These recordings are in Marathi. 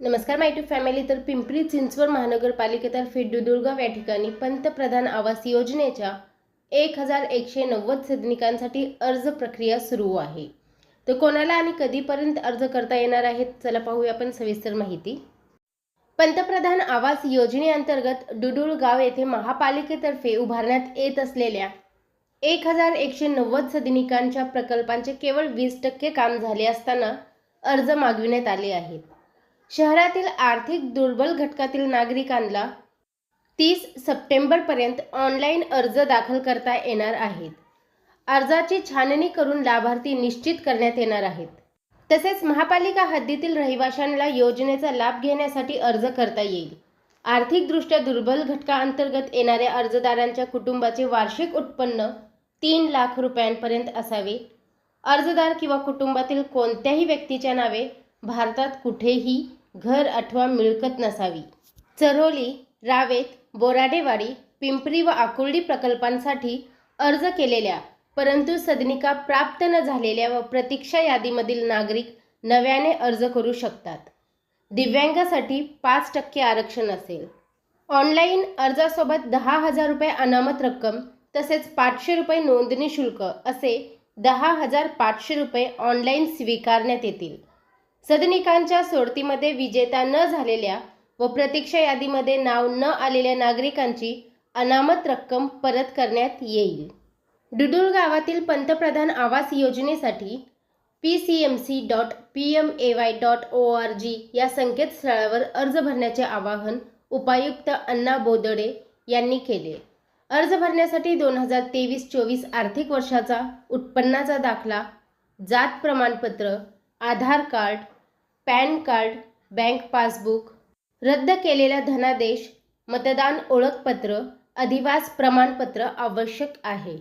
नमस्कार मायटू फॅमिली तर पिंपरी चिंचवड महानगरपालिकेतर्फे दुदुर्गाव या ठिकाणी पंतप्रधान आवास योजनेच्या एक हजार एकशे नव्वद सदनिकांसाठी अर्ज प्रक्रिया सुरू आहे. तर कोणाला आणि कधीपर्यंत अर्ज करता येणार आहेत चला पाहूया आपण सविस्तर माहिती. पंतप्रधान आवास योजनेअंतर्गत डुडुळगाव येथे महापालिकेतर्फे उभारण्यात येत असलेल्या एक हजार एकशे नव्वद सदनिकांच्या प्रकल्पांचे केवळ वीस टक्के काम झाले असताना अर्ज मागविण्यात आले आहेत. शहरातील आर्थिक दुर्बल घटकातील नागरिकांना तीस सप्टेंबरपर्यंत ऑनलाईन अर्ज दाखल करता येणार आहेत. अर्जाची छाननी करून लाभार्थी निश्चित करण्यात येणार आहेत. तसेच महापालिका हद्दीतील रहिवाशांना योजनेचा लाभ घेण्यासाठी अर्ज करता येईल. आर्थिकदृष्ट्या दुर्बल घटकाअंतर्गत येणाऱ्या अर्जदारांच्या कुटुंबाचे वार्षिक उत्पन्न तीन लाख रुपयांपर्यंत असावे. अर्जदार किंवा कुटुंबातील कोणत्याही व्यक्तीच्या नावे भारतात कुठेही घर अथवा मिळकत नसावी. चरोली रावेत बोराडेवाडी पिंपरी व आकुर्डी प्रकल्पांसाठी अर्ज केलेल्या परंतु सदनिका प्राप्त न झालेल्या व प्रतीक्षा यादीमधील नागरिक नव्याने अर्ज करू शकतात. दिव्यांगासाठी पाच टक्के आरक्षण असेल. ऑनलाईन अर्जासोबत दहा हजार रुपये अनामत रक्कम तसेच पाचशे रुपये नोंदणी शुल्क असे दहा हजार पाचशे रुपये ऑनलाईन स्वीकारण्यात येतील. सदनिकांच्या सोडतीमध्ये विजेता न झालेल्या व प्रतीक्षा यादीमध्ये नाव न आलेल्या नागरिकांची अनामत रक्कम परत करण्यात येईल. डुडूर गावातील पंतप्रधान आवास योजनेसाठी P C M C dot P M A Y dot O R G या संकेतस्थळावर अर्ज भरण्याचे आवाहन उपायुक्त अण्णा बोदडे यांनी केले. अर्ज भरण्यासाठी दोन हजार तेवीस चोवीस आर्थिक वर्षाचा उत्पन्नाचा दाखला जात प्रमाणपत्र Aadhaar card pan card bank passbook रद्द केलेला धनादेश मतदान ओळखपत्र अधिवास प्रमाणपत्र आवश्यक आहे.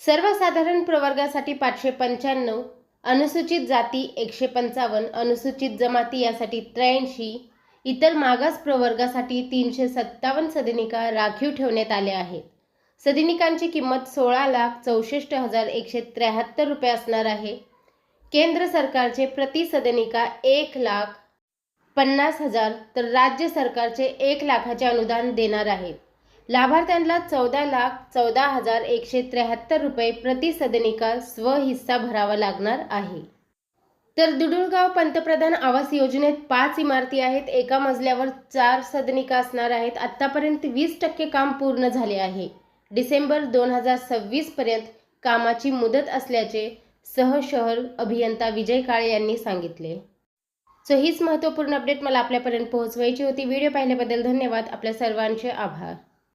सर्वसाधारण प्रवर्गासाठी पाचशे पंच्याण्णव अनुसूचित जाती एकशे पंचावन्न अनुसूचित जमाती यासाठी त्र्याऐंशी इतर मागास प्रवर्गासाठी तीनशे सत्तावन्न सदनिका राखीव ठेवण्यात आल्या आहेत. सदनिकांची किंमत सोळा लाख चौसष्ट हजार एकशे त्र्याहत्तर रुपये असणार आहे. केंद्र सरकारचे प्रति सदनिका एक लाख पन्नास हजार तर राज्य सरकारचे एक लाखाचे अनुदान देणार आहे. लाभार्थ्यांना चौदा लाख चौदा हजार एकशे त्र्याहत्तर रुपये प्रति सदनिका स्वहिस्सा भरावा लागणार आहे. तर दुडुळगाव पंतप्रधान आवास योजनेत पाच इमारती आहेत एका मजल्यावर चार सदनिका असणार आहेत. आत्तापर्यंत वीस टक्के काम पूर्ण झाले आहे. डिसेंबर दोन हजार सव्वीसपर्यंत कामाची मुदत असल्याचे सहशहर अभियंता विजय काळे यांनी सांगितले. सो हीच महत्त्वपूर्ण अपडेट मला आपल्यापर्यंत पोहोचवायची होती. व्हिडिओ पाहिल्याबद्दल धन्यवाद. आपल्या सर्वांचे आभार.